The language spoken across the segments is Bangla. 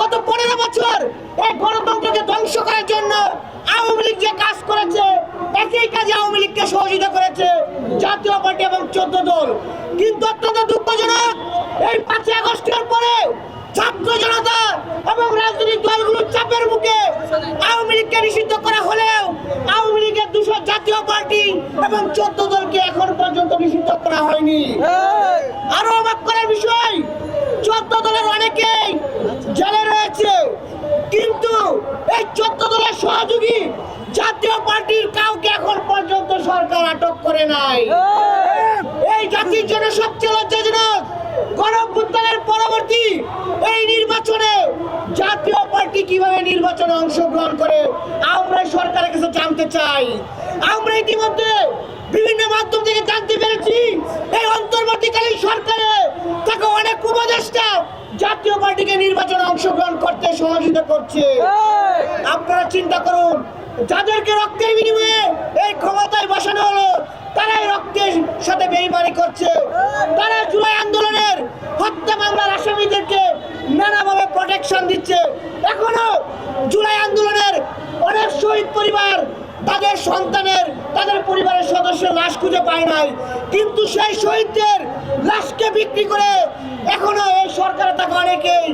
গত পনেরো বছর এই গণতন্ত্রকে ধ্বংস করার জন্য আওয়ামী লীগ যে কাজ করেছে একই কাজে আওয়ামী লীগকে সহযোগিতা করেছে জাতীয় পার্টি এবং চোদ্দ দল। কিন্তু অত্যন্ত দুঃখজনক এই পাঁচই আগস্টের পরে ছাত্র জনতা এবং রাজনৈতিক দলগুলোর চাপের মুখে আওয়ামী লীগকে নিষিদ্ধ করা হলেও আওয়ামী লীগের দুশো জাতীয় পার্টি এবং চোদ্দ দলকে এখন পর্যন্ত নিষিদ্ধ করা হয়নি। আরও অবাক করার বিষয় চোদ্দ দলের অনেকেই জেলে রয়েছে কিন্তু এই চোদ্দ দলের সহযোগী জাতীয় পার্টির কাউকে এখন পর্যন্ত সরকার আটক করে নাই। এই জাতির জন্য সবচেয়ে লজ্জাজনক গণভ্যুত্থানের পরবর্তী এই নির্বাচনে জাতীয় পার্টি কীভাবে নির্বাচনে অংশগ্রহণ করে, আমরা সরকারের কাছে জানতে চাই। আমরা ইতিমধ্যে বিভিন্ন মাধ্যম থেকে জানতে পেরেছি, এই অন্তর্বর্তীকালীন সরকারে তাকে অনেক উপদেষ্টা পার্টিকে নির্বাচনে অংশগ্রহণ করতে সহযোগিতা করছে। আপনারা চিন্তা করুন যাদেরকে রক্তের বিনিময়ে এই ক্ষমতায় বসানো হলো তারাই রক্তের সাথে বেইমানি করছে। তারা জুলাই আন্দোলনের হত্যা মামলার আসামিদেরকে নানাভাবে প্রোটেকশন দিচ্ছে। এখনও জুলাই আন্দোলনের অনেক শহীদ পরিবার তাদের সন্তানের তাদের পরিবারের সদস্যের লাশ খুঁজে পায় নাই। কিন্তু সেই শহীদদের লাশকে বিক্রি করে এখনও সরকারে থাকা অনেকেই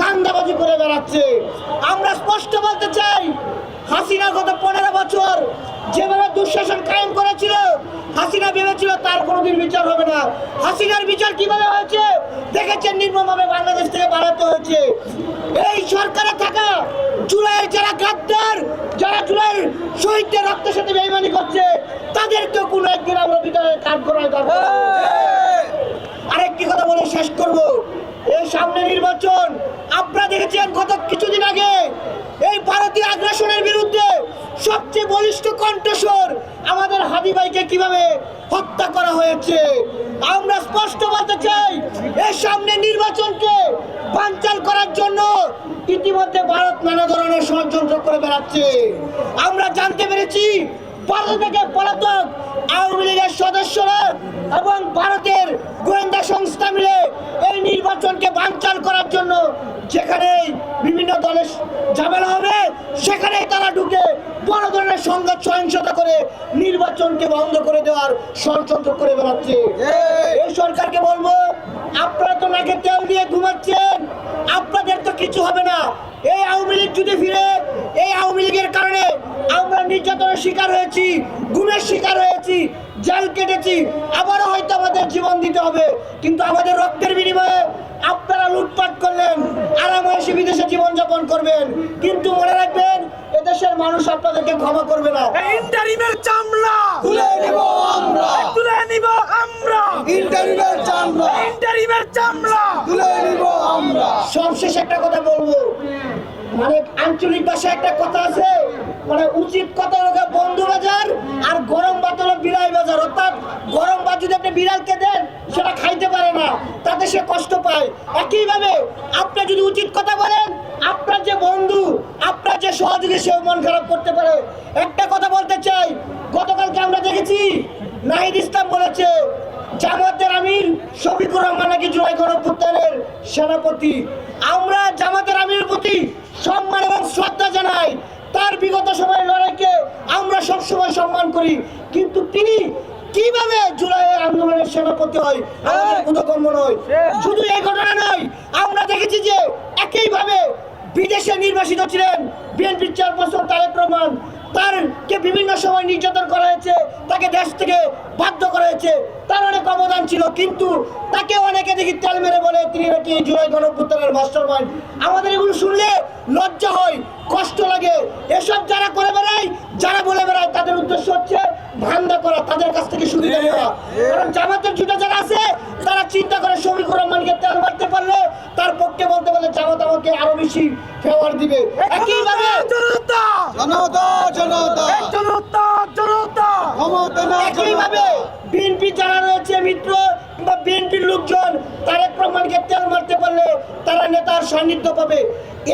ধান্দাবাজি করে বেড়াচ্ছে। আমরা স্পষ্ট বলতে চাই, হাসিনা গত পনেরো বছর যেভাবে দুঃশাসন কায়েম করেছিল, হাসিনা ভেবেছিল তার কোনোদিন বিচার হবে না। হাসিনার বিচার কীভাবে হয়েছে, দেখেছেন নির্মমভাবে বাংলাদেশ থেকে বাড়াতে হয়েছে। এই সরকারে থাকা জুলাইয়ের যারা গাদ্দার, যারা জুলাইয়ের শহীদদের রক্তের সাথে বেইমানি করছে তাদেরকে কোনো একদিন আমরা বিদায় কাজ করাই দরকার। বলে শেষ করব। এই সামনে নির্বাচন, আপনারা দেখেছেন গত কিছুদিন আগে এই ভারতীয় আগ্রাসনের বিরুদ্ধে সবচেয়ে বলিষ্ঠ কণ্ঠস্বর আমাদের হাদি ভাইকে কীভাবে হত্যা করা হয়েছে? আমরা স্পষ্ট বলতে চাই, এই সামনে নির্বাচনকে বানচাল করার জন্য ইতিমধ্যে ভারত নানা ধরনের ষড়যন্ত্র করে বেড়াচ্ছে। আমরা জানতে পেরেছি, ভারত থেকে পলাতক আওয়ামী লীগের সদস্যরা এবং ভারতের গোয়েন্দা সংস্থা মিলে এই নির্বাচনকে বানচাল করার জন্য যেখানে বিভিন্ন দলের ঝামেলা হবে সেখানেই তারা ঢুকে বড় ধরনের সংঘাত সহিংসতা করে নির্বাচনকে বন্ধ করে দেওয়ার ষড়যন্ত্র করে বেড়াচ্ছে। এই! সরকারকে বলব আপনারা তো নাকে তেল দিয়ে ঘুমাচ্ছেন আপনাদের তো কিছু হবে না। এই আওয়ামী লীগ যদি ফিরে এই আওয়ামী লীগের কারণে আমরা নির্যাতনের শিকার হয়েছি গুণের শিকার হয়েছি জেল কেটেছি আবারও হয়তো আমাদের জীবন দিতে হবে কিন্তু আমাদের রক্তের বিনিময়ে আপনারা লুটপাট করলেন। আরামসে বিদেশে জীবনযাপন করবেন। কিন্তু মনে রাখবেন এদেশের মানুষ আপনাদেরকে ক্ষমা করবে না। ইন্টারিমের চামড়া। তুলে নিব আমরা। তুলে নিব আমরা। ইন্টারভিউর চামড়া। ইন্টারিমের চামড়া। তুলে নিব আমরা। সবশেষ একটা কথা বলব। মানে আঞ্চলিক ভাষায় একটা কথা আছে মানে উচিত কথা গিয়ে বন্ধু বাজার আর গরম ভাত হলো বিড়াল বাজার। অর্থাৎ গরম ভাত যদি আপনি বিড়ালকে দেন সেটা পারে না, তাতে সে কষ্ট পায়। একইভাবে আপনি যদি উচিত কথা বলেন, আপনার যে বন্ধু, আপনার যে সহযোগী, সেও মন খারাপ করতে পারে। একটা কথা বলতে চাই, গতকালকে আমরা দেখেছি, নাহিদ ইসলাম বলেছে, জামাতের আমির শফিকুর রহমান নাকি জুলাই গণপুত্রের সেনাপতি। আমরা জামাতের আমির প্রতি সম্মান এবং শ্রদ্ধা জানাই। তার বিগত সময়ের লড়াইকে আমরা সবসময় সম্মান করি। কিন্তু তিনি সেনাপতি হয় আমাদের নয়। শুধু এই ঘটনা নয় আমরা দেখেছি যে একইভাবে বিদেশে নির্বাসিত ছিলেন বিএনপির চেয়ারপারসন তারেক রহমান। তারকে বিভিন্ন সময় নির্যাতন করা হয়েছে তাকে দেশ থেকে বাধ্য করা হয়েছে তার অনেক অবদান ছিল কিন্তু তাকে অনেকে দেখি তেল মেরে বলে তিনি নাকি জুলাই গণপুত্রের মাস্টার মাইন্ড আমাদের এগুলো শুনলে লজ্জা হয় কষ্ট লাগে। এসব যারা করে বেড়ায় যারা বলে বেড়ায় তাদের উদ্দেশ্য হচ্ছে ধান্দা করা তাদের কাছ থেকে সুবিধা নেওয়া। কারণ জামাতের জুটা যারা আছে তারা চিন্তা করে শফিকুর রহমানকে তেল মারতে পারলে তার পক্ষে বলতে পারলে জামাত আমাকে আরও বেশি ফেওয়ার দিবে। একইভাবে জনতা! না একইভাবে বিএনপি যারা রয়েছে, মিত্র বা বিএনপির লোকজন তারেক রহমানকে তেল মারতে পারলে তারা নেতার সান্নিধ্য পাবে।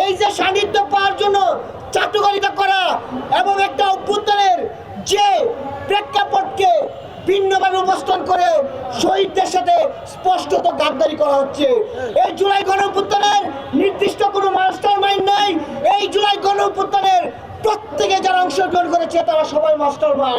এই যে সান্নিধ্য পাওয়ার জন্য চাটুকারিতা করা এবং একটা অভ্যুত্থানের যে প্রেক্ষাপটকে ভিন্নভাবে উপস্থাপন করে শহীদদের সাথে স্পষ্টত গাদ্দারি করা হচ্ছে। এই জুলাই গণঅভ্যুত্থানের নির্দিষ্ট কোনো মাস্টার গণ অভ্যুত্থানের প্রত্যেকে যারা অংশগ্রহণ করেছে, তারা সবাই মাস্টার ভাই